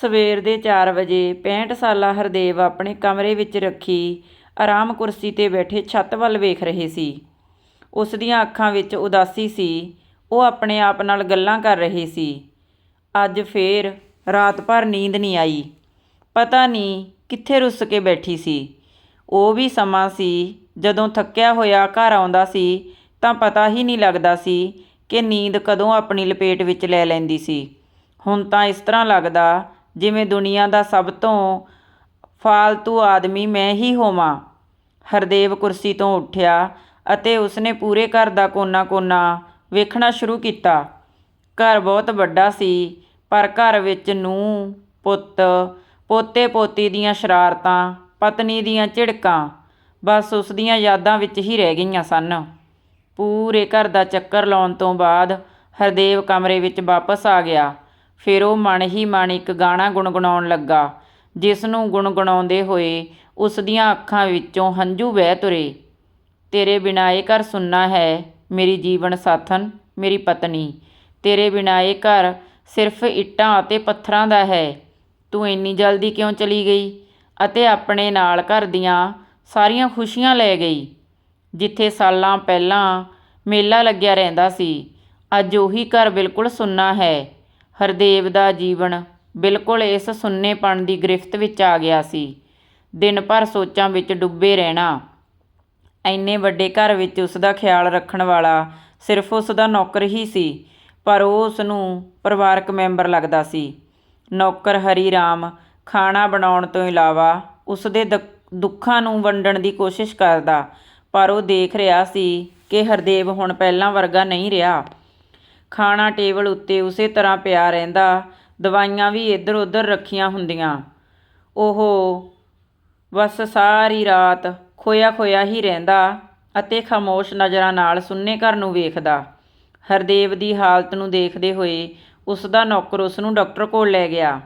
ਸਵੇਰ ਦੇ 4 ਵਜੇ 65 ਸਾਲਾ ਹਰਦੇਵ ਆਪਣੇ ਕਮਰੇ ਵਿੱਚ ਰੱਖੀ ਆਰਾਮ ਕੁਰਸੀ ਤੇ ਬੈਠੇ ਛੱਤ ਵੱਲ ਵੇਖ ਰਹੇ ਸੀ। ਉਸ ਦੀਆਂ ਅੱਖਾਂ ਵਿੱਚ ਉਦਾਸੀ ਸੀ। ਉਹ ਆਪਣੇ ਆਪ ਨਾਲ ਗੱਲਾਂ ਕਰ ਰਹੇ ਸੀ। ਅੱਜ ਫੇਰ ਰਾਤ ਭਰ ਨੀਂਦ ਨਹੀਂ ਆਈ। ਪਤਾ ਨਹੀਂ ਕਿੱਥੇ ਰੁੱਸ ਕੇ ਬੈਠੀ ਸੀ। ਉਹ ਵੀ ਸਮਾਂ ਸੀ। ਜਦੋਂ ਥੱਕਿਆ ਹੋਇਆ ਘਰ ਆਉਂਦਾ ਸੀ ਤਾਂ ਪਤਾ ਹੀ ਨਹੀਂ ਲੱਗਦਾ ਸੀ ਕਿ ਨੀਂਦ ਕਦੋਂ ਆਪਣੀ ਲਪੇਟ ਵਿੱਚ ਲੈ ਲੈਂਦੀ ਸੀ। ਹੁਣ ਤਾਂ ਇਸ ਤਰ੍ਹਾਂ ਲੱਗਦਾ ਜਿਵੇਂ ਦੁਨੀਆ ਦਾ ਸਭ ਤੋਂ ਫਾਲਤੂ ਆਦਮੀ ਮੈਂ ਹੀ ਹੋਵਾਂ। ਹਰਦੇਵ ਕੁਰਸੀ ਤੋਂ ਉੱਠਿਆ ਅਤੇ ਉਸਨੇ ਪੂਰੇ ਘਰ ਦਾ ਕੋਨਾ-ਕੋਨਾ ਵੇਖਣਾ ਸ਼ੁਰੂ ਕੀਤਾ। ਘਰ ਬਹੁਤ ਵੱਡਾ ਸੀ, ਪਰ ਘਰ ਵਿੱਚ ਨੂੰਹ, ਪੁੱਤ ਪੋਤੇ ਪੋਤੀ ਦੀਆਂ ਸ਼ਰਾਰਤਾਂ, ਪਤਨੀ ਦੀਆਂ ਝਿੜਕਾਂ, ਬਸ ਉਸ ਦੀਆਂ ਯਾਦਾਂ ਵਿੱਚ ਹੀ ਰਹਿ ਗਈਆਂ ਸਨ। ਪੂਰੇ ਘਰ ਦਾ ਚੱਕਰ ਲਾਉਣ ਤੋਂ ਬਾਅਦ ਹਰਦੇਵ ਕਮਰੇ ਵਿੱਚ ਵਾਪਸ ਆ ਗਿਆ। ਫਿਰ ਉਹ ਮਨ ਹੀ ਮਨ ਇੱਕ ਗਾਣਾ ਗੁਣਗੁਣਾਉਣ ਲੱਗਾ। ਜਿਸ ਨੂੰ ਗੁਣਗੁਣਾਉਂਦੇ ਹੋਏ ਉਸ ਦੀਆਂ ਅੱਖਾਂ ਵਿੱਚੋਂ ਹੰਝੂ ਵਹਿ ਤੁਰੇ। ਤੇਰੇ ਬਿਨਾਂ ਇਹ ਘਰ ਸੁੰਨਾ ਹੈ, ਮੇਰੀ ਜੀਵਨ ਸਾਥਨ ਮੇਰੀ ਪਤਨੀ। ਤੇਰੇ ਬਿਨਾਂ ਇਹ ਘਰ ਸਿਰਫ ਇੱਟਾਂ ਅਤੇ ਪੱਥਰਾਂ ਦਾ ਹੈ। ਤੂੰ ਇੰਨੀ ਜਲਦੀ ਕਿਉਂ ਚਲੀ ਗਈ? ਅਤੇ ਆਪਣੇ ਨਾਲ ਘਰ ਦੀਆਂ ਸਾਰੀਆਂ ਖੁਸ਼ੀਆਂ ਲੈ ਗਈ। ਜਿੱਥੇ ਸਾਲਾਂ ਪਹਿਲਾਂ ਮੇਲਾ ਲੱਗਿਆ ਰਹਿੰਦਾ ਸੀ, ਅੱਜ ਉਹੀ ਘਰ ਬਿਲਕੁਲ ਸੁੰਨਾ ਹੈ। ਹਰਦੇਵ ਦਾ ਜੀਵਨ। ਬਿਲਕੁਲ ਇਸ ਸੁੰਨੇਪਣ ਦੀ ਗ੍ਰਿਫਤ ਵਿੱਚ ਆ ਗਿਆ ਸੀ। ਦਿਨ ਭਰ ਸੋਚਾਂ ਵਿੱਚ ਡੁੱਬੇ ਰਹਿਣਾ। ਐਨੇ ਵੱਡੇ ਘਰ ਵਿੱਚ ਉਸ ਦਾ ਖਿਆਲ ਰੱਖਣ ਵਾਲਾ ਸਿਰਫ ਉਸ ਦਾ ਨੌਕਰ ਹੀ ਸੀ, ਪਰ ਉਹ ਉਸ ਨੂੰ ਪਰਿਵਾਰਕ ਮੈਂਬਰ ਲੱਗਦਾ ਸੀ। ਨੌਕਰ ਹਰੀ ਰਾਮ ਖਾਣਾ ਬਣਾਉਣ ਤੋਂ ਇਲਾਵਾ ਉਸ ਦੇ ਦ- ਦੁੱਖਾਂ ਨੂੰ ਵੰਡਣ ਦੀ ਕੋਸ਼ਿਸ਼ ਕਰਦਾ, ਪਰ ਉਹ ਦੇਖ ਰਿਹਾ ਸੀ ਕਿ ਹਰਦੇਵ ਹੁਣ ਪਹਿਲਾਂ ਵਰਗਾ ਨਹੀਂ ਰਿਹਾ। ਖਾਣਾ ਟੇਬਲ ਉੱਤੇ ਉਸੇ ਤਰ੍ਹਾਂ ਪਿਆ ਰਹਿੰਦਾ। ਦਵਾਈਆਂ ਵੀ ਇੱਧਰ ਉੱਧਰ ਰੱਖੀਆਂ ਹੁੰਦੀਆਂ। ਉਹ ਬਸ ਸਾਰੀ ਰਾਤ ਖੋਇਆ ਖੋਇਆ ਹੀ ਰਹਿੰਦਾ ਅਤੇ ਖਾਮੋਸ਼ ਨਜ਼ਰਾਂ ਨਾਲ ਸੁੰਨੇ ਘਰ ਨੂੰ ਵੇਖਦਾ। ਹਰਦੇਵ ਦੀ ਹਾਲਤ ਨੂੰ ਦੇਖਦੇ ਹੋਏ ਉਸ ਦਾ ਨੌਕਰ ਉਸ ਨੂੰ ਡਾਕਟਰ ਕੋਲ ਲੈ ਗਿਆ।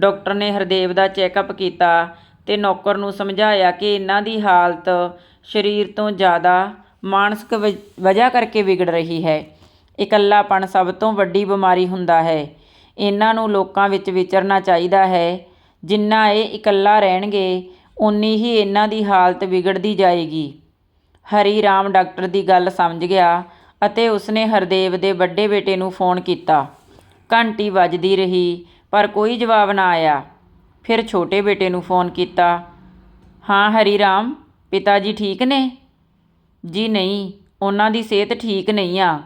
ਡਾਕਟਰ ਨੇ ਹਰਦੇਵ ਦਾ ਚੈੱਕਅਪ ਕੀਤਾ ਤੇ ਨੌਕਰ ਨੂੰ ਸਮਝਾਇਆ ਕਿ ਇਹਨਾਂ ਦੀ ਹਾਲਤ ਸਰੀਰ ਤੋਂ ਜ਼ਿਆਦਾ ਮਾਨਸਿਕ ਵਜ- ਵਜ੍ਹਾ ਕਰਕੇ ਵਿਗੜ ਰਹੀ ਹੈ। ਇਕੱਲਾਪਣ ਸਭ ਤੋਂ ਵੱਡੀ ਬਿਮਾਰੀ ਹੁੰਦਾ ਹੈ। ਇਹਨਾਂ ਨੂੰ ਲੋਕਾਂ ਵਿੱਚ ਵਿਚਰਨਾ ਚਾਹੀਦਾ ਹੈ। ਜਿੰਨਾ ਇਹ ਇਕੱਲਾ ਰਹਿਣਗੇ ਉਨੀ ਹੀ ਇਹਨਾਂ ਦੀ ਹਾਲਤ ਵਿਗੜਦੀ ਜਾਏਗੀ। ਹਰੀ ਰਾਮ ਡਾਕਟਰ ਦੀ ਗੱਲ ਸਮਝ ਗਿਆ ਅਤੇ ਉਸਨੇ ਹਰਦੇਵ ਦੇ ਵੱਡੇ ਬੇਟੇ ਨੂੰ ਫੋਨ ਕੀਤਾ। ਘੰਟੀ ਵੱਜਦੀ ਰਹੀ, ਪਰ ਕੋਈ ਜਵਾਬ ਨਾ ਆਇਆ। ਫਿਰ ਛੋਟੇ ਬੇਟੇ ਨੂੰ ਫੋਨ ਕੀਤਾ। ਹਾਂ, ਹਰੀ ਰਾਮ, ਪਿਤਾ ਜੀ ਠੀਕ ਨੇ? ਜੀ ਨਹੀਂ, ਉਹਨਾਂ ਦੀ ਸਿਹਤ ਠੀਕ ਨਹੀਂ ਆ।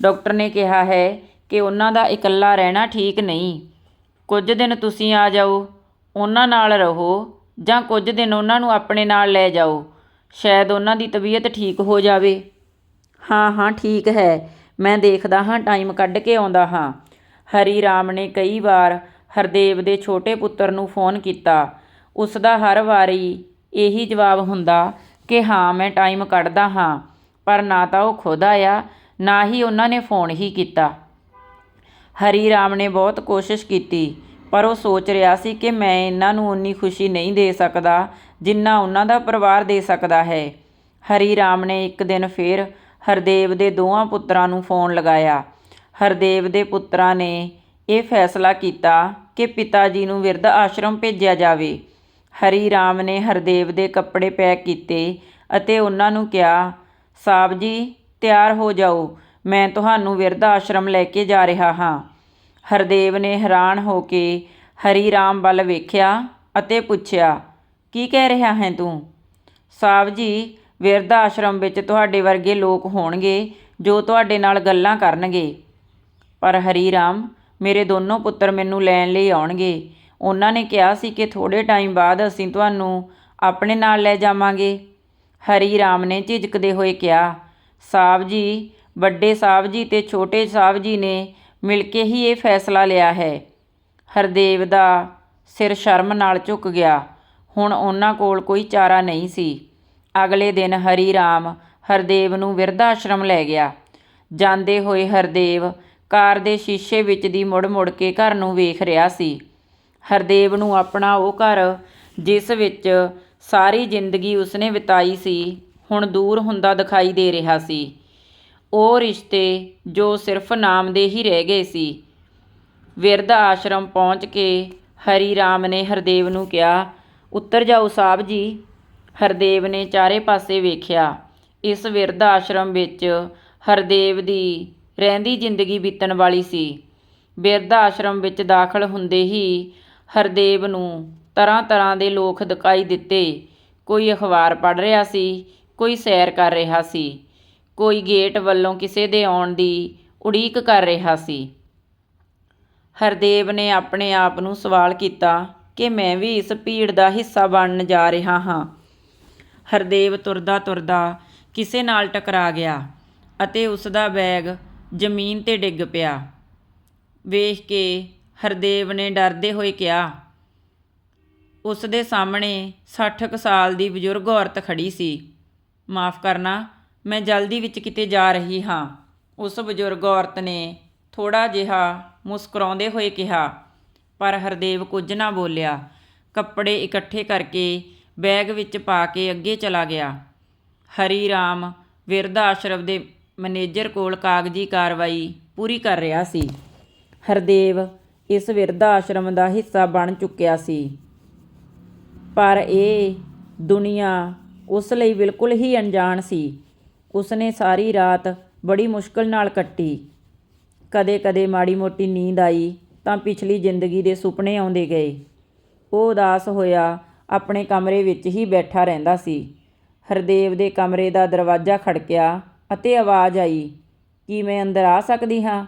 ਡਾਕਟਰ ਨੇ ਕਿਹਾ ਹੈ ਕਿ ਉਹਨਾਂ ਦਾ ਇਕੱਲਾ ਰਹਿਣਾ ਠੀਕ ਨਹੀਂ। ਕੁਝ ਦਿਨ ਤੁਸੀਂ ਆ ਜਾਓ, ਉਹਨਾਂ ਨਾਲ ਰਹੋ ਜਾਂ ਕੁਝ ਦਿਨ ਉਹਨਾਂ ਨੂੰ ਆਪਣੇ ਨਾਲ ਲੈ ਜਾਓ। ਸ਼ਾਇਦ ਉਹਨਾਂ ਦੀ ਤਬੀਅਤ ਠੀਕ ਹੋ ਜਾਵੇ। ਹਾਂ ਹਾਂ, ਠੀਕ ਹੈ। ਮੈਂ ਦੇਖਦਾ ਹਾਂ, ਟਾਈਮ ਕੱਢ ਕੇ ਆਉਂਦਾ ਹਾਂ। ਹਰੀ ਰਾਮ ਨੇ ਕਈ ਵਾਰ ਹਰਦੇਵ ਦੇ ਛੋਟੇ ਪੁੱਤਰ ਨੂੰ ਫੋਨ ਕੀਤਾ। ਉਸ ਦਾ ਹਰ ਵਾਰੀ ਇਹੀ ਜਵਾਬ ਹੁੰਦਾ ਕਿ ਹਾਂ, ਮੈਂ ਟਾਈਮ ਕੱਢਦਾ ਹਾਂ, ਪਰ ਨਾ ਤਾਂ ਉਹ ਖੁਦ ਆਇਆ ਨਾ ਹੀ ਉਹਨਾਂ ਨੇ ਫੋਨ ਹੀ ਕੀਤਾ। ਹਰੀ ਰਾਮ ਨੇ ਬਹੁਤ ਕੋਸ਼ਿਸ਼ ਕੀਤੀ, ਪਰ ਉਹ ਸੋਚ ਰਿਹਾ ਸੀ ਕਿ ਮੈਂ ਇਹਨਾਂ ਨੂੰ ਉਨੀ ਖੁਸ਼ੀ ਨਹੀਂ ਦੇ ਸਕਦਾ ਜਿੰਨਾ ਉਹਨਾਂ ਦਾ ਪਰਿਵਾਰ ਦੇ ਸਕਦਾ ਹੈ। ਹਰੀ ਰਾਮ ਨੇ ਇੱਕ ਦਿਨ ਫੇਰ ਹਰਦੇਵ ਦੇ ਦੋਵਾਂ ਪੁੱਤਰਾਂ ਨੂੰ ਫੋਨ ਲਗਾਇਆ। ਹਰਦੇਵ ਦੇ ਪੁੱਤਰਾਂ ਨੇ ਇਹ ਫੈਸਲਾ ਕੀਤਾ ਕਿ ਪਿਤਾ ਜੀ ਨੂੰ ਵਿਰਧ ਆਸ਼ਰਮ ਭੇਜਿਆ ਜਾਵੇ। ਹਰੀ ਰਾਮ ਨੇ ਹਰਦੇਵ ਦੇ ਕੱਪੜੇ ਪੈਕ ਕੀਤੇ ਅਤੇ ਉਹਨਾਂ ਨੂੰ ਕਿਹਾ ਸਾਹਿਬ ਜੀ ਤਿਆਰ ਹੋ ਜਾਓ। ਮੈਂ ਤੁਹਾਨੂੰ ਬਿਰਧ ਆਸ਼ਰਮ ਲੈ ਕੇ ਜਾ ਰਿਹਾ ਹਾਂ। ਹਰਦੇਵ ਨੇ ਹੈਰਾਨ ਹੋ ਕੇ ਹਰੀ ਰਾਮ ਵੱਲ ਵੇਖਿਆ ਅਤੇ ਪੁੱਛਿਆ, ਕੀ ਕਹਿ ਰਿਹਾ ਹੈ ਤੂੰ? ਸਾਹਿਬ ਜੀ ਬਿਰਧ ਆਸ਼ਰਮ ਵਿੱਚ ਤੁਹਾਡੇ ਵਰਗੇ ਲੋਕ ਹੋਣਗੇ ਜੋ ਤੁਹਾਡੇ ਨਾਲ ਗੱਲਾਂ ਕਰਨਗੇ। ਪਰ ਹਰੀ ਰਾਮ, ਮੇਰੇ ਦੋਨੋਂ ਪੁੱਤਰ ਮੈਨੂੰ ਲੈਣ ਲਈ ਆਉਣਗੇ। ਉਹਨਾਂ ਨੇ ਕਿਹਾ ਸੀ ਕਿ ਥੋੜੇ ਟਾਈਮ ਬਾਅਦ ਅਸੀਂ ਤੁਹਾਨੂੰ ਆਪਣੇ ਨਾਲ ਲੈ ਜਾਵਾਂਗੇ। ਹਰੀ ਰਾਮ ਨੇ ਝਿਜਕਦੇ ਹੋਏ ਕਿਹਾ ਸਾਹਿਬ ਜੀ, ਵੱਡੇ ਸਾਹਿਬ ਜੀ ਤੇ ਛੋਟੇ ਸਾਹਿਬ ਜੀ ਨੇ ਮਿਲ ਕੇ ਹੀ ਇਹ ਫੈਸਲਾ ਲਿਆ ਹੈ। ਹਰਦੇਵ ਦਾ ਸਿਰ ਸ਼ਰਮ ਨਾਲ ਝੁਕ ਗਿਆ। ਹੁਣ ਉਹਨਾਂ ਕੋਲ ਕੋਈ ਚਾਰਾ ਨਹੀਂ ਸੀ। ਅਗਲੇ ਦਿਨ ਹਰੀ ਰਾਮ ਹਰਦੇਵ ਨੂੰ ਵਿਰਧ ਆਸ਼ਰਮ ਲੈ ਗਿਆ। ਜਾਂਦੇ ਹੋਏ ਹਰਦੇਵ ਕਾਰ ਦੇ ਸ਼ੀਸ਼ੇ ਵਿੱਚ ਦੀ ਮੁੜ-ਮੁੜ ਕੇ ਘਰ ਨੂੰ ਵੇਖ ਰਿਹਾ ਸੀ। ਹਰਦੇਵ ਨੂੰ ਆਪਣਾ ਉਹ ਘਰ ਜਿਸ ਵਿੱਚ ਸਾਰੀ ਜ਼ਿੰਦਗੀ ਉਸਨੇ ਬਿਤਾਈ ਸੀ ਹੁਣ ਦੂਰ ਹੁੰਦਾ ਦਿਖਾਈ ਦੇ ਰਿਹਾ ਸੀ। ਉਹ ਰਿਸ਼ਤੇ ਜੋ ਸਿਰਫ ਨਾਮ ਦੇ ਹੀ ਰਹਿ ਗਏ ਸੀ। ਵਿਰਧ ਆਸ਼ਰਮ ਪਹੁੰਚ ਕੇ ਹਰੀ ਰਾਮ ਨੇ ਹਰਦੇਵ ਨੂੰ ਕਿਹਾ, ਉੱਤਰ ਜਾਓ ਸਾਹਿਬ ਜੀ। ਹਰਦੇਵ ਨੇ ਚਾਰੇ ਪਾਸੇ ਵੇਖਿਆ। ਇਸ ਵਿਰਧ ਆਸ਼ਰਮ ਵਿੱਚ ਹਰਦੇਵ ਦੀ ਰਹਿੰਦੀ ਜ਼ਿੰਦਗੀ ਬੀਤਣ ਵਾਲੀ ਸੀ। ਬਿਰਧ ਆਸ਼ਰਮ ਵਿੱਚ ਦਾਖਲ ਹੁੰਦੇ ਹੀ ਹਰਦੇਵ ਨੂੰ ਤਰ੍ਹਾਂ ਤਰ੍ਹਾਂ ਦੇ ਲੋਕ ਦਿਖਾਈ ਦਿੱਤੇ। ਕੋਈ ਅਖਬਾਰ ਪੜ੍ਹ ਰਿਹਾ ਸੀ ਕੋਈ ਸੈਰ ਕਰ ਰਿਹਾ ਸੀ। ਕੋਈ ਗੇਟ ਵੱਲੋਂ ਕਿਸੇ ਦੇ ਆਉਣ ਦੀ ਉਡੀਕ ਕਰ ਰਿਹਾ ਸੀ। ਹਰਦੇਵ ਨੇ ਆਪਣੇ ਆਪ ਨੂੰ ਸਵਾਲ ਕੀਤਾ ਕਿ ਮੈਂ ਵੀ ਇਸ ਭੀੜ ਦਾ ਹਿੱਸਾ ਬਣਨ ਜਾ ਰਿਹਾ ਹਾਂ। ਹਰਦੇਵ ਤੁਰਦਾ ਤੁਰਦਾ ਕਿਸੇ ਨਾਲ ਟਕਰਾ ਗਿਆ ਅਤੇ ਉਸ ਦਾ ਬੈਗ ਜ਼ਮੀਨ ਤੇ ਡਿੱਗ ਪਿਆ। ਵੇਖ ਕੇ ਹਰਦੇਵ ਨੇ ਡਰਦੇ ਹੋਏ ਕਿਹਾ ਉਸ ਦੇ ਸਾਹਮਣੇ 60 ਕੁ ਸਾਲ ਦੀ ਬਜ਼ੁਰਗ ਔਰਤ ਖੜੀ ਸੀ। ਮਾਫ ਕਰਨਾ, ਮੈਂ ਜਲਦੀ ਵਿੱਚ ਕਿਤੇ ਜਾ ਰਹੀ ਹਾਂ। ਉਸ ਬਜ਼ੁਰਗ ਔਰਤ ਨੇ ਥੋੜਾ ਜਿਹਾ ਮੁਸਕਰਾਉਂਦੇ ਹੋਏ ਕਿਹਾ, ਪਰ ਹਰਦੇਵ ਕੁਝ ਨਾ ਬੋਲਿਆ। ਕੱਪੜੇ ਇਕੱਠੇ ਕਰਕੇ ਬੈਗ ਵਿੱਚ ਪਾ ਕੇ ਅੱਗੇ ਚਲਾ ਗਿਆ। ਹਰੀ ਰਾਮ ਵਿਰਧ ਆਸ਼ਰਮ ਦੇ ਮੈਨੇਜਰ ਕੋਲ ਕਾਗਜ਼ੀ ਕਾਰਵਾਈ ਪੂਰੀ ਕਰ ਰਿਹਾ ਸੀ। ਹਰਦੇਵ ਇਸ ਵਿਰਧ ਆਸ਼ਰਮ ਦਾ ਹਿੱਸਾ ਬਣ ਚੁੱਕਿਆ ਸੀ। ਪਰ ਇਹ ਦੁਨੀਆ ਉਸ ਲਈ ਬਿਲਕੁਲ ਹੀ ਅਣਜਾਣ ਸੀ। ਉਸਨੇ ਸਾਰੀ ਰਾਤ ਬੜੀ ਮੁਸ਼ਕਲ ਨਾਲ ਕੱਟੀ। ਕਦੇ-ਕਦੇ ਮਾੜੀ ਮੋਟੀ ਨੀਂਦ ਆਈ ਤਾਂ ਪਿਛਲੀ ਜ਼ਿੰਦਗੀ ਦੇ ਸੁਪਨੇ ਆਉਂਦੇ ਗਏ। ਉਹ ਉਦਾਸ ਹੋਇਆ, ਆਪਣੇ ਕਮਰੇ ਵਿੱਚ ਹੀ ਬੈਠਾ ਰਹਿੰਦਾ ਸੀ। ਹਰਦੇਵ ਦੇ ਕਮਰੇ ਦਾ ਦਰਵਾਜ਼ਾ ਖੜਕਿਆ ਅਤੇ ਆਵਾਜ਼ ਆਈ, ਕੀ ਮੈਂ ਅੰਦਰ ਆ ਸਕਦੀ ਹਾਂ?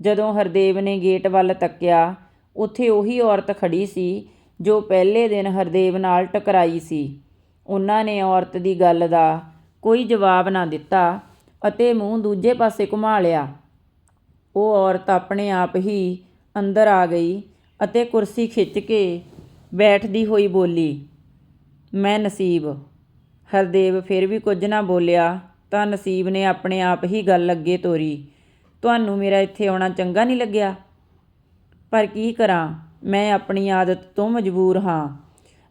ਜਦੋਂ ਹਰਦੇਵ ਨੇ ਗੇਟ ਵੱਲ ਤੱਕਿਆ, ਉੱਥੇ ਉਹੀ ਔਰਤ ਖੜੀ ਸੀ ਜੋ ਪਹਿਲੇ ਦਿਨ ਹਰਦੇਵ ਨਾਲ ਟਕਰਾਈ ਸੀ। ਉਹਨਾਂ ਨੇ ਔਰਤ ਦੀ ਗੱਲ ਦਾ ਕੋਈ ਜਵਾਬ ਨਾ ਦਿੱਤਾ ਅਤੇ ਮੂੰਹ ਦੂਜੇ ਪਾਸੇ ਘੁਮਾ ਲਿਆ। ਉਹ ਔਰਤ ਆਪਣੇ ਆਪ ਹੀ ਅੰਦਰ ਆ ਗਈ ਅਤੇ ਕੁਰਸੀ ਖਿੱਚ ਕੇ ਬੈਠਦੀ ਹੋਈ ਬੋਲੀ, ਮੈਂ ਨਸੀਬ ਹਰਦੇਵ ਫਿਰ ਵੀ ਕੁਝ ਨਾ ਬੋਲਿਆ ਤਾਂ ਨਸੀਬ ਨੇ ਆਪਣੇ ਆਪ ਹੀ ਗੱਲ ਅੱਗੇ ਤੋਰੀ, ਤੁਹਾਨੂੰ ਮੇਰਾ ਇੱਥੇ ਆਉਣਾ ਚੰਗਾ ਨਹੀਂ ਲੱਗਿਆ? ਪਰ ਕੀ ਕਰਾਂ? ਮੈਂ ਆਪਣੀ ਆਦਤ ਤੋਂ ਮਜਬੂਰ ਹਾਂ।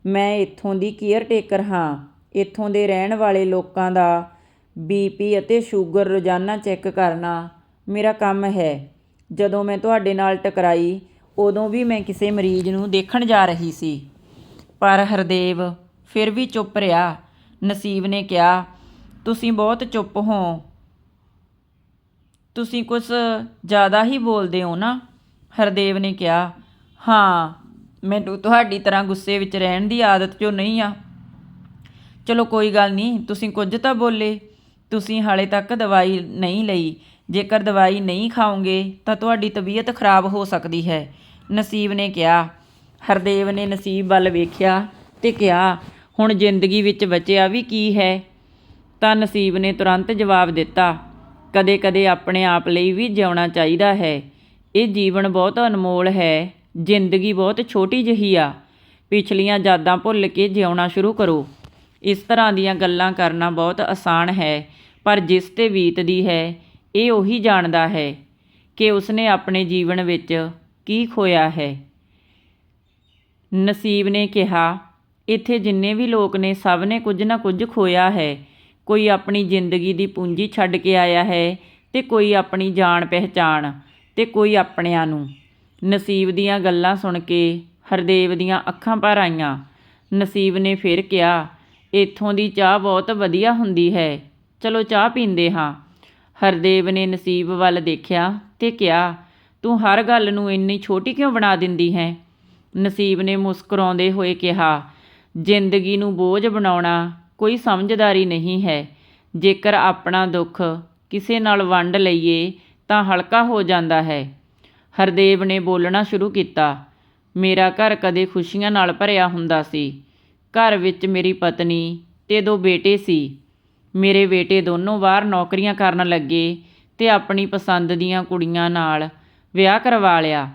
ਮੈਂ ਇੱਥੋਂ ਦੀ ਕੇਅਰ ਟੇਕਰ ਹਾਂ। ਇੱਥੋਂ ਦੇ ਰਹਿਣ ਵਾਲੇ ਲੋਕਾਂ ਦਾ ਬੀਪੀ ਅਤੇ ਸ਼ੂਗਰ ਰੋਜ਼ਾਨਾ ਚੈੱਕ ਕਰਨਾ ਮੇਰਾ ਕੰਮ ਹੈ। ਜਦੋਂ ਮੈਂ ਤੁਹਾਡੇ ਨਾਲ ਟਕਰਾਈ, ਉਦੋਂ ਵੀ ਮੈਂ ਕਿਸੇ ਮਰੀਜ਼ ਨੂੰ ਦੇਖਣ ਜਾ ਰਹੀ ਸੀ। ਪਰ ਹਰਦੇਵ ਫਿਰ ਵੀ ਚੁੱਪ ਰਿਹਾ। ਨਸੀਬ ਨੇ ਕਿਹਾ, ਤੁਸੀਂ ਬਹੁਤ ਚੁੱਪ ਹੋ। ਤੁਸੀਂ ਕੁਝ ਜ਼ਿਆਦਾ ਹੀ ਬੋਲਦੇ ਹੋ ਨਾ? ਹਰਦੇਵ ਨੇ ਕਿਹਾ, ਹਾਂ ਮੈਨੂੰ ਤੁਹਾਡੀ ਤਰ੍ਹਾਂ ਗੁੱਸੇ ਵਿੱਚ ਰਹਿਣ ਦੀ ਆਦਤ ਜੋ ਨਹੀਂ ਆ। ਚਲੋ ਕੋਈ ਗੱਲ ਨਹੀਂ, ਤੁਸੀਂ ਕੁਝ ਤਾਂ ਬੋਲੇ। ਤੁਸੀਂ ਹਾਲੇ ਤੱਕ ਦਵਾਈ ਨਹੀਂ ਲਈ। ਜੇਕਰ ਦਵਾਈ ਨਹੀਂ ਖਾਓਗੇ, ਤਾਂ ਤੁਹਾਡੀ ਤਬੀਅਤ ਖਰਾਬ ਹੋ ਸਕਦੀ ਹੈ। ਨਸੀਬ ਨੇ ਕਿਹਾ। ਹਰਦੇਵ ਨੇ ਨਸੀਬ ਵੱਲ ਵੇਖਿਆ ਤੇ ਕਿਹਾ, ਹੁਣ ਜ਼ਿੰਦਗੀ ਵਿੱਚ ਬਚਿਆ ਵੀ ਕੀ ਹੈ? ਤਾਂ ਨਸੀਬ ਨੇ ਤੁਰੰਤ ਜਵਾਬ ਦਿੱਤਾ, ਕਦੇ-ਕਦੇ ਆਪਣੇ ਆਪ ਲਈ ਵੀ ਜਿਉਣਾ ਚਾਹੀਦਾ ਹੈ। ਇਹ ਜੀਵਨ ਬਹੁਤ ਅਨਮੋਲ ਹੈ। ਜ਼ਿੰਦਗੀ ਬਹੁਤ ਛੋਟੀ ਜਿਹੀ ਆ। ਪਿਛਲੀਆਂ ਯਾਦਾਂ ਭੁੱਲ ਕੇ ਜਿਉਣਾ ਸ਼ੁਰੂ ਕਰੋ। ਇਸ ਤਰ੍ਹਾਂ ਦੀਆਂ ਗੱਲਾਂ ਕਰਨਾ ਬਹੁਤ ਆਸਾਨ ਹੈ, ਪਰ ਜਿਸ ਤੇ ਬੀਤਦੀ ਹੈ, ਇਹ ਉਹੀ ਜਾਣਦਾ ਹੈ ਕਿ ਉਸਨੇ ਆਪਣੇ ਜੀਵਨ ਵਿੱਚ ਕੀ ਖੋਇਆ ਹੈ। ਨਸੀਬ ਨੇ ਕਿਹਾ, ਇੱਥੇ ਜਿੰਨੇ ਵੀ ਲੋਕ ਨੇ, ਸਭ ਨੇ ਕੁਝ ਨਾ ਕੁਝ ਖੋਇਆ ਹੈ। ਕੋਈ ਆਪਣੀ ਜ਼ਿੰਦਗੀ ਦੀ ਪੂੰਜੀ ਛੱਡ ਕੇ ਆਇਆ ਹੈ ਤੇ ਕੋਈ ਆਪਣੀ ਜਾਣ ਪਹਿਚਾਣ ਤੇ ਕੋਈ ਆਪਣਿਆਂ ਨੂੰ। ਨਸੀਬ ਦੀਆਂ ਗੱਲਾਂ ਸੁਣ ਕੇ ਹਰਦੇਵ ਦੀਆਂ ਅੱਖਾਂ ਭਰ ਆਈਆਂ। ਨਸੀਬ ਨੇ ਫਿਰ ਕਿਹਾ, ਇੱਥੋਂ ਦੀ ਚਾਹ ਬਹੁਤ ਵਧੀਆ ਹੁੰਦੀ ਹੈ। ਚਲੋ ਚਾਹ ਪੀਂਦੇ ਹਾਂ। ਹਰਦੇਵ ਨੇ ਨਸੀਬ ਵੱਲ ਦੇਖਿਆ ਤੇ ਕਿਹਾ, ਤੂੰ ਹਰ ਗੱਲ ਨੂੰ ਇੰਨੀ ਛੋਟੀ ਕਿਉਂ ਬਣਾ ਦਿੰਦੀ ਹੈ? ਨਸੀਬ ਨੇ ਮੁਸਕਰਾਉਂਦੇ ਹੋਏ ਕਿਹਾ, ਜ਼ਿੰਦਗੀ ਨੂੰ ਬੋਝ ਬਣਾਉਣਾ ਕੋਈ ਸਮਝਦਾਰੀ ਨਹੀਂ ਹੈ। ਜੇਕਰ ਆਪਣਾ ਦੁੱਖ ਕਿਸੇ ਨਾਲ ਵੰਡ ਲਈਏ ਤਾਂ ਹਲਕਾ ਹੋ ਜਾਂਦਾ ਹੈ। ਹਰਦੇਵ ਨੇ ਬੋਲਣਾ ਸ਼ੁਰੂ ਕੀਤਾ। ਮੇਰਾ ਘਰ ਕਦੇ ਖੁਸ਼ੀਆਂ ਨਾਲ ਭਰਿਆ ਹੁੰਦਾ ਸੀ। ਘਰ ਵਿੱਚ ਮੇਰੀ ਪਤਨੀ ਤੇ ਦੋ ਬੇਟੇ ਸੀ। ਮੇਰੇ ਬੇਟੇ ਦੋਨੋਂ ਬਾਹਰ ਨੌਕਰੀਆਂ ਕਰਨ ਲੱਗੇ ਤੇ ਆਪਣੀ ਪਸੰਦ ਦੀਆਂ ਕੁੜੀਆਂ ਨਾਲ ਵਿਆਹ ਕਰਵਾ ਲਿਆ।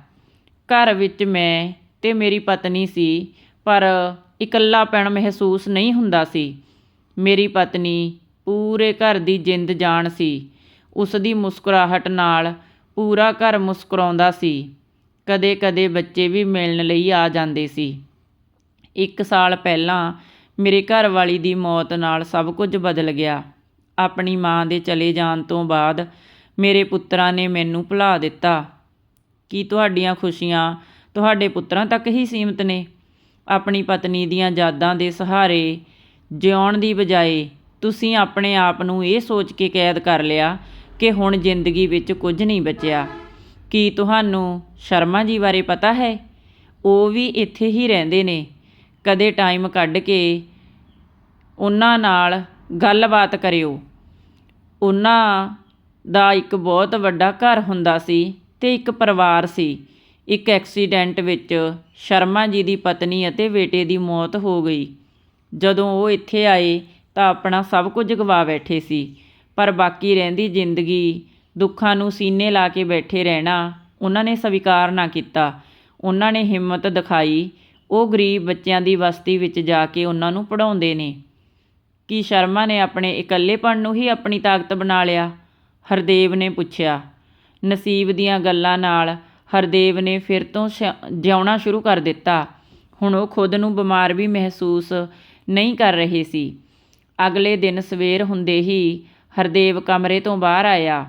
ਘਰ ਵਿੱਚ ਮੈਂ ਤੇ ਮੇਰੀ ਪਤਨੀ ਸੀ, ਪਰ ਇਕੱਲਾਪਣ ਮਹਿਸੂਸ ਨਹੀਂ ਹੁੰਦਾ ਸੀ। ਮੇਰੀ ਪਤਨੀ ਪੂਰੇ ਘਰ ਦੀ ਜਿੰਦ ਜਾਨ ਸੀ। ਉਸ ਦੀ ਮੁਸਕਰਾਹਟ ਨਾਲ ਪੂਰਾ ਘਰ ਮੁਸਕਰਾਉਂਦਾ ਸੀ। ਕਦੇ-ਕਦੇ ਬੱਚੇ ਵੀ ਮਿਲਣ ਲਈ ਆ ਜਾਂਦੇ ਸੀ। ਇੱਕ ਸਾਲ ਪਹਿਲਾਂ ਮੇਰੇ ਘਰ ਵਾਲੀ ਦੀ ਮੌਤ ਨਾਲ ਸਭ ਕੁਝ ਬਦਲ ਗਿਆ। ਆਪਣੀ ਮਾਂ ਦੇ ਚਲੇ ਜਾਣ ਤੋਂ ਬਾਅਦ ਮੇਰੇ ਪੁੱਤਰਾਂ ਨੇ ਮੈਨੂੰ ਭੁਲਾ ਦਿੱਤਾ। ਕੀ ਤੁਹਾਡੀਆਂ ਖੁਸ਼ੀਆਂ ਤੁਹਾਡੇ ਪੁੱਤਰਾਂ ਤੱਕ ਹੀ ਸੀਮਤ ਨੇ? ਆਪਣੀ ਪਤਨੀ ਦੀਆਂ ਯਾਦਾਂ ਦੇ ਸਹਾਰੇ ਜਿਉਣ ਦੀ ਬਜਾਏ ਤੁਸੀਂ ਆਪਣੇ ਆਪ ਨੂੰ ਇਹ ਸੋਚ ਕੇ ਕੈਦ ਕਰ ਲਿਆ ਕਿ ਹੁਣ ਜ਼ਿੰਦਗੀ ਵਿੱਚ ਕੁਝ ਨਹੀਂ ਬਚਿਆ। ਕੀ ਤੁਹਾਨੂੰ ਸ਼ਰਮਾ ਜੀ ਬਾਰੇ ਪਤਾ ਹੈ? ਉਹ ਵੀ ਇੱਥੇ ਹੀ ਰਹਿੰਦੇ ਨੇ। ਕਦੇ ਟਾਈਮ ਕੱਢ ਕੇ ਉਹਨਾਂ ਨਾਲ ਗੱਲਬਾਤ ਕਰਿਓ। ਉਹਨਾਂ ਦਾ ਇੱਕ ਬਹੁਤ ਵੱਡਾ ਘਰ ਹੁੰਦਾ ਸੀ ਤੇ ਇੱਕ ਪਰਿਵਾਰ ਸੀ। ਇੱਕ ਐਕਸੀਡੈਂਟ ਵਿੱਚ ਸ਼ਰਮਾ ਜੀ ਦੀ ਪਤਨੀ ਅਤੇ ਬੇਟੇ ਦੀ ਮੌਤ ਹੋ ਗਈ। ਜਦੋਂ ਉਹ ਇੱਥੇ ਆਏ ਤਾਂ ਆਪਣਾ ਸਭ ਕੁਝ ਗਵਾ ਬੈਠੇ ਸੀ। ਪਰ ਬਾਕੀ ਰਹਿੰਦੀ ਜ਼ਿੰਦਗੀ, ਦੁੱਖਾਂ ਨੂੰ ਸੀਨੇ ਲਾ ਕੇ ਬੈਠੇ ਰਹਿਣਾ, ਉਹਨਾਂ ਨੇ ਸਵੀਕਾਰ ਨਾ ਕੀਤਾ। ਉਹਨਾਂ ਨੇ ਹਿੰਮਤ ਦਿਖਾਈ। ਉਹ ਗਰੀਬ ਬੱਚਿਆਂ ਦੀ ਬਸਤੀ ਵਿੱਚ ਜਾ ਕੇ ਉਹਨਾਂ ਨੂੰ ਪੜ੍ਹਾਉਂਦੇ ਨੇ। ਕੀ ਸ਼ਰਮਾ ਨੇ ਆਪਣੇ ਇਕੱਲੇਪਣ ਨੂੰ ਹੀ ਆਪਣੀ ਤਾਕਤ ਬਣਾ ਲਿਆ? ਹਰਦੇਵ ਨੇ ਪੁੱਛਿਆ। ਨਸੀਬ ਦੀਆਂ ਗੱਲਾਂ ਨਾਲ ਹਰਦੇਵ ਨੇ ਫਿਰ ਤੋਂ ਸ਼- ਜਿਉਣਾ ਸ਼ੁਰੂ ਕਰ ਦਿੱਤਾ। ਹੁਣ ਉਹ ਖੁਦ ਨੂੰ ਬਿਮਾਰ ਵੀ ਮਹਿਸੂਸ ਨਹੀਂ ਕਰ ਰਹੇ ਸੀ। ਅਗਲੇ ਦਿਨ ਸਵੇਰ ਹੁੰਦੇ ਹੀ ਹਰਦੇਵ ਕਮਰੇ ਤੋਂ ਬਾਹਰ ਆਇਆ।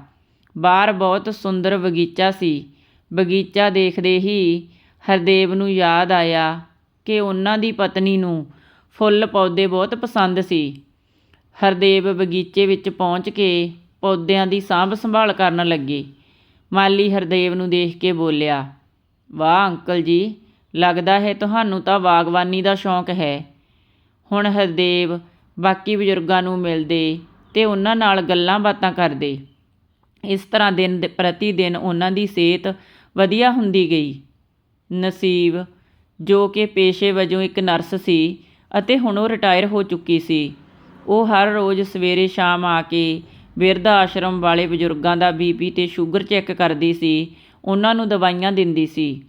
ਬਾਹਰ ਬਹੁਤ ਸੁੰਦਰ ਬਗੀਚਾ ਸੀ। ਬਗੀਚਾ ਦੇਖਦੇ ਹੀ ਹਰਦੇਵ ਨੂੰ ਯਾਦ ਆਇਆ ਕਿ ਉਹਨਾਂ ਦੀ ਪਤਨੀ ਨੂੰ ਫੁੱਲ ਪੌਦੇ ਬਹੁਤ ਪਸੰਦ ਸੀ। ਹਰਦੇਵ ਬਗੀਚੇ ਵਿੱਚ ਪਹੁੰਚ ਕੇ ਪੌਦਿਆਂ ਦੀ ਸਾਂਭ ਸੰਭਾਲ ਕਰਨ ਲੱਗੇ। ਮਾਲੀ ਹਰਦੇਵ ਨੂੰ ਦੇਖ ਕੇ ਬੋਲਿਆ, ਵਾਹ ਅੰਕਲ ਜੀ, ਲੱਗਦਾ ਹੈ ਤੁਹਾਨੂੰ ਤਾਂ ਬਾਗਬਾਨੀ ਦਾ ਸ਼ੌਂਕ ਹੈ। ਹੁਣ ਹਰਦੇਵ ਬਾਕੀ ਬਜ਼ੁਰਗਾਂ ਨੂੰ ਮਿਲਦੇ ਅਤੇ ਉਹਨਾਂ ਨਾਲ ਗੱਲਾਂ ਬਾਤਾਂ ਕਰਦੇ। ਇਸ ਤਰ੍ਹਾਂ ਦਿਨ ਪ੍ਰਤੀ ਦਿਨ ਉਹਨਾਂ ਦੀ ਸਿਹਤ ਵਧੀਆ ਹੁੰਦੀ ਗਈ। ਨਸੀਬ, ਜੋ ਕਿ ਪੇਸ਼ੇ ਵਜੋਂ ਇੱਕ ਨਰਸ ਸੀ ਅਤੇ ਹੁਣ ਉਹ ਰਿਟਾਇਰ ਹੋ ਚੁੱਕੀ ਸੀ। ਉਹ ਹਰ ਰੋਜ਼ ਸਵੇਰੇ ਸ਼ਾਮ ਆ ਕੇ ਬਿਰਧ ਆਸ਼ਰਮ ਵਾਲੇ ਬਜ਼ੁਰਗਾਂ ਦਾ ਬੀਪੀ ਤੇ ਸ਼ੂਗਰ ਚੈੱਕ ਕਰਦੀ ਸੀ, ਉਹਨਾਂ ਨੂੰ ਦਵਾਈਆਂ ਦਿੰਦੀ ਸੀ।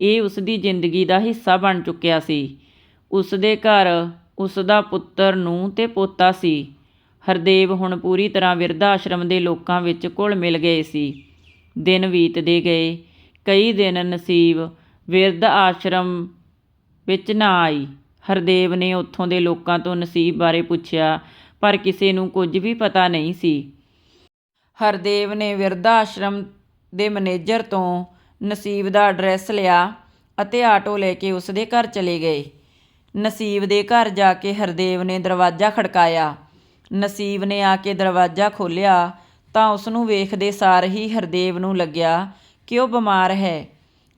ਇਹ ਉਸ ਦੀ ਜ਼ਿੰਦਗੀ ਦਾ ਹਿੱਸਾ ਬਣ ਚੁੱਕਿਆ ਸੀ। ਉਸ ਦੇ ਘਰ ਉਸ ਦਾ ਪੁੱਤਰ ਨੂੰ ਤੇ ਪੋਤਾ ਸੀ। ਹਰਦੇਵ ਹੁਣ ਪੂਰੀ ਤਰ੍ਹਾਂ ਬਿਰਧ ਆਸ਼ਰਮ ਦੇ ਲੋਕਾਂ ਵਿੱਚ ਘੁਲ ਮਿਲ ਗਏ ਸੀ। ਦਿਨ ਬੀਤਦੇ ਗਏ। ਕਈ ਦਿਨ ਨਸੀਬ ਬਿਰਧ ਆਸ਼ਰਮ ਵਿੱਚ ਨਾ ਆਈ। ਹਰਦੇਵ ਨੇ ਉੱਥੋਂ ਦੇ ਲੋਕਾਂ ਤੋਂ ਨਸੀਬ ਬਾਰੇ ਪੁੱਛਿਆ, ਪਰ ਕਿਸੇ ਨੂੰ ਕੁਝ ਵੀ ਪਤਾ ਨਹੀਂ ਸੀ। ਹਰਦੇਵ ਨੇ ਵਿਰਧ ਆਸ਼ਰਮ ਦੇ ਮੈਨੇਜਰ ਤੋਂ ਨਸੀਬ ਦਾ ਐਡਰੈਸ ਲਿਆ ਅਤੇ ਆਟੋ ਲੈ ਕੇ ਉਸ ਦੇ ਘਰ ਚਲੇ ਗਏ। ਨਸੀਬ ਦੇ ਘਰ ਜਾ ਕੇ ਹਰਦੇਵ ਨੇ ਦਰਵਾਜ਼ਾ ਖੜਕਾਇਆ। ਨਸੀਬ ਨੇ ਆ ਕੇ ਦਰਵਾਜ਼ਾ ਖੋਲ੍ਹਿਆ ਤਾਂ ਉਸ ਨੂੰ ਵੇਖਦੇ ਸਾਰ ਹੀ ਹਰਦੇਵ ਨੂੰ ਲੱਗਿਆ ਕਿ ਉਹ ਬਿਮਾਰ ਹੈ?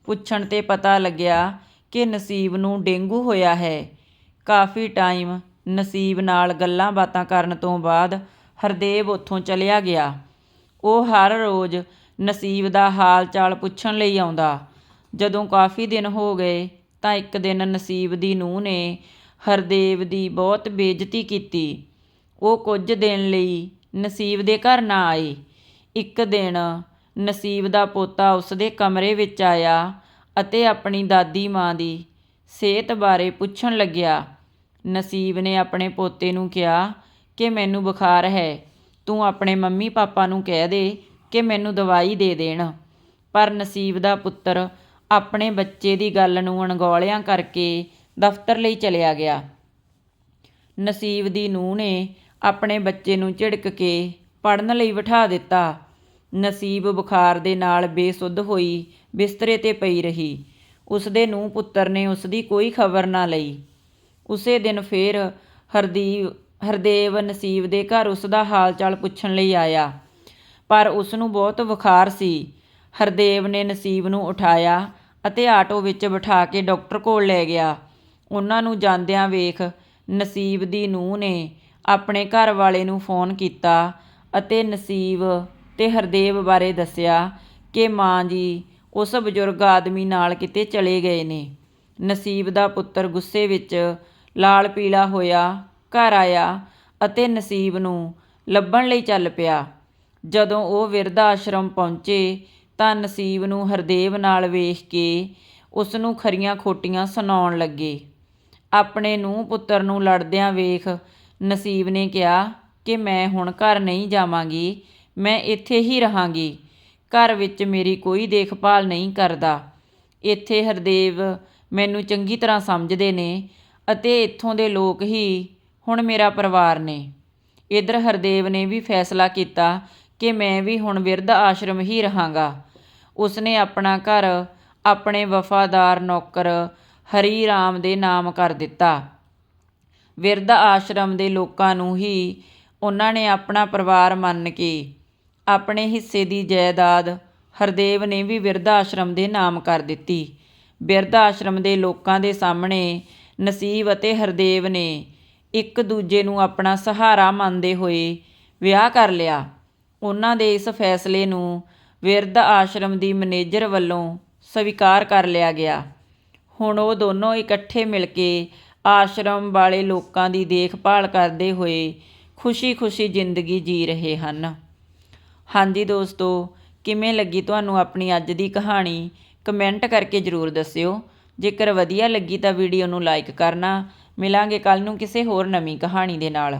ਪੁੱਛਣ ਤੇ ਪਤਾ ਲੱਗਿਆ ਕਿ ਨਸੀਬ ਨੂੰ ਡੇਂਗੂ ਹੋਇਆ ਹੈ। ਕਾਫੀ ਟਾਈਮ ਨਸੀਬ ਨਾਲ ਗੱਲਾਂ ਬਾਤਾਂ ਕਰਨ ਤੋਂ ਬਾਅਦ ਹਰਦੇਵ ਉੱਥੋਂ ਚਲਿਆ ਗਿਆ। ਉਹ ਹਰ ਰੋਜ਼ ਨਸੀਬ ਦਾ ਹਾਲ ਚਾਲ ਪੁੱਛਣ ਲਈ ਆਉਂਦਾ। ਜਦੋਂ ਕਾਫੀ ਦਿਨ ਹੋ ਗਏ ਤਾਂ ਇੱਕ ਦਿਨ ਨਸੀਬ ਦੀ ਨੂੰਹ ਨੇ ਹਰਦੇਵ ਦੀ ਬਹੁਤ ਬੇਇੱਜ਼ਤੀ ਕੀਤੀ। ਉਹ ਕੁਝ ਦਿਨ ਲਈ ਨਸੀਬ ਦੇ ਘਰ ਨਾ ਆਈ। ਇੱਕ ਦਿਨ ਨਸੀਬ ਦਾ ਪੋਤਾ ਉਸ ਦੇ ਕਮਰੇ ਵਿੱਚ ਆਇਆ ਅਤੇ ਆਪਣੀ ਦਾਦੀ ਮਾਂ ਦੀ ਸਿਹਤ ਬਾਰੇ ਪੁੱਛਣ ਲੱਗਿਆ। ਨਸੀਬ ਨੇ ਆਪਣੇ ਪੋਤੇ ਨੂੰ ਕਿਹਾ ਕਿ ਮੈਨੂੰ ਬੁਖਾਰ ਹੈ। ਤੂੰ ਆਪਣੇ ਮੰਮੀ ਪਾਪਾ ਨੂੰ ਕਹਿ ਦੇ ਕਿ ਮੈਨੂੰ ਦਵਾਈ ਦੇ ਦੇਣ। ਪਰ ਨਸੀਬ ਦਾ ਪੁੱਤਰ ਆਪਣੇ ਬੱਚੇ ਦੀ ਗੱਲ ਨੂੰ ਅਣਗੌਲਿਆਂ ਕਰਕੇ ਦਫ਼ਤਰ ਲਈ ਚਲਿਆ ਗਿਆ। ਨਸੀਬ ਦੀ ਨੂੰਹ ਨੇ ਆਪਣੇ ਬੱਚੇ ਨੂੰ ਝਿੜਕ ਕੇ ਪੜਨ ਲਈ ਬਿਠਾ ਦਿੱਤਾ। ਨਸੀਬ ਬੁਖਾਰ ਦੇ ਨਾਲ ਬੇਸੁੱਧ ਹੋਈ, ਬਿਸਤਰੇ ਤੇ ਪਈ ਰਹੀ। ਉਸ ਦੇ ਨੂੰਹ ਪੁੱਤਰ ਨੇ ਉਸ ਦੀ ਕੋਈ ਖਬਰ ਨਾ ਲਈ। ਉਸੇ ਦਿਨ ਫੇਰ ਹਰਦੀਵ, ਹਰਦੇਵ ਨਸੀਬ ਦੇ ਘਰ ਉਸ ਦਾ ਹਾਲ ਚਾਲ ਪੁੱਛਣ ਲਈ ਆਇਆ। ਪਰ ਉਸ ਨੂੰ ਬਹੁਤ ਬੁਖਾਰ ਸੀ। ਹਰਦੇਵ ਨੇ ਨਸੀਬ ਨੂੰ ਉਠਾਇਆ ਅਤੇ ਆਟੋ ਵਿੱਚ ਬਿਠਾ ਕੇ ਡਾਕਟਰ ਕੋਲ ਲੈ ਗਿਆ। ਉਹਨਾਂ ਨੂੰ ਜਾਂਦਿਆਂ ਵੇਖ ਨਸੀਬ ਦੀ ਨੂੰਹ ਨੇ ਆਪਣੇ ਘਰ ਵਾਲੇ ਨੂੰ ਫੋਨ ਕੀਤਾ ਅਤੇ ਨਸੀਬ ਅਤੇ ਹਰਦੇਵ ਬਾਰੇ ਦੱਸਿਆ ਕਿ ਮਾਂ ਜੀ, ਉਸ ਬਜ਼ੁਰਗ ਆਦਮੀ ਨਾਲ ਕਿਤੇ ਚਲੇ ਗਏ ਨੇ। ਨਸੀਬ ਦਾ ਪੁੱਤਰ ਗੁੱਸੇ ਵਿੱਚ ਲਾਲ ਪੀਲਾ ਹੋਇਆ, ਘਰ ਆਇਆ ਅਤੇ ਨਸੀਬ ਨੂੰ ਲੱਭਣ ਲਈ ਚੱਲ ਪਿਆ। ਜਦੋਂ ਉਹ ਵਿਰਧ ਆਸ਼ਰਮ ਪਹੁੰਚੇ ਤਾਂ ਨਸੀਬ ਨੂੰ ਹਰਦੇਵ ਨਾਲ ਵੇਖ ਕੇ ਉਸ ਨੂੰ ਖਰੀਆਂ ਖੋਟੀਆਂ ਸੁਣਾਉਣ ਲੱਗੇ। ਆਪਣੇ ਨੂੰ ਪੁੱਤਰ ਨੂੰ ਲੜਦਿਆਂ ਵੇਖ ਨਸੀਬ ਨੇ ਕਿਹਾ ਕਿ ਮੈਂ ਹੁਣ ਘਰ ਨਹੀਂ ਜਾਵਾਂਗੀ, ਮੈਂ ਇੱਥੇ ਹੀ ਰਹਾਂਗੀ। ਘਰ ਵਿੱਚ ਮੇਰੀ ਕੋਈ ਦੇਖਭਾਲ ਨਹੀਂ ਕਰਦਾ। ਇੱਥੇ ਹਰਦੇਵ ਮੈਨੂੰ ਚੰਗੀ ਤਰ੍ਹਾਂ ਸਮਝਦੇ ਨੇ ਅਤੇ ਇੱਥੋਂ ਦੇ ਲੋਕ ਹੀ ਹੁਣ ਮੇਰਾ ਪਰਿਵਾਰ ਨੇ। ਇਧਰ ਹਰਦੇਵ ਨੇ ਵੀ ਫੈਸਲਾ ਕੀਤਾ ਕਿ ਮੈਂ ਵੀ ਹੁਣ ਬਿਰਧ ਆਸ਼ਰਮ ਹੀ ਰਹਾਂਗਾ। ਉਸਨੇ ਆਪਣਾ ਘਰ, ਆਪਣੇ ਵਫਾਦਾਰ ਨੌਕਰ ਹਰੀ ਰਾਮ ਦੇ ਨਾਮ ਕਰ ਦਿੱਤਾ। ਵਿਰਧ ਆਸ਼ਰਮ ਦੇ ਲੋਕਾਂ ਨੂੰ ਹੀ ਉਹਨਾਂ ਨੇ ਆਪਣਾ ਪਰਿਵਾਰ ਮੰਨ ਕੇ ਆਪਣੇ ਹਿੱਸੇ ਦੀ ਜਾਇਦਾਦ ਹਰਦੇਵ ਨੇ ਵੀ ਵਿਰਧ ਆਸ਼ਰਮ ਦੇ ਨਾਮ ਕਰ ਦਿੱਤੀ। ਬਿਰਧ ਆਸ਼ਰਮ ਦੇ ਲੋਕਾਂ ਦੇ ਸਾਹਮਣੇ ਨਸੀਬ ਅਤੇ ਹਰਦੇਵ ਨੇ ਇੱਕ ਦੂਜੇ ਨੂੰ ਆਪਣਾ ਸਹਾਰਾ ਮੰਨਦੇ ਹੋਏ ਵਿਆਹ ਕਰ ਲਿਆ। ਉਹਨਾਂ ਦੇ ਇਸ ਫੈਸਲੇ ਨੂੰ ਵਿਰਧ ਆਸ਼ਰਮ ਦੀ ਮੈਨੇਜਰ ਵੱਲੋਂ ਸਵੀਕਾਰ ਕਰ ਲਿਆ ਗਿਆ। ਹੁਣ ਉਹ ਦੋਨੋਂ ਇਕੱਠੇ ਮਿਲ ਕੇ ਆਸ਼ਰਮ ਵਾਲੇ ਲੋਕਾਂ ਦੀ ਦੇਖਭਾਲ ਕਰਦੇ ਹੋਏ ਖੁਸ਼ੀ-ਖੁਸ਼ੀ ਜ਼ਿੰਦਗੀ ਜੀ ਰਹੇ ਹਨ। ਹਾਂਜੀ ਦੋਸਤੋ, ਕਿਵੇਂ ਲੱਗੀ ਤੁਹਾਨੂੰ ਆਪਣੀ ਅੱਜ ਦੀ ਕਹਾਣੀ? ਕਮੈਂਟ ਕਰਕੇ ਜ਼ਰੂਰ ਦੱਸਿਓ। ਜੇਕਰ ਵਧੀਆ ਲੱਗੀ ਤਾਂ ਵੀਡੀਓ ਨੂੰ ਲਾਈਕ ਕਰਨਾ। ਮਿਲਾਂਗੇ ਕੱਲ ਨੂੰ ਕਿਸੇ ਹੋਰ ਨਵੀਂ ਕਹਾਣੀ ਦੇ ਨਾਲ।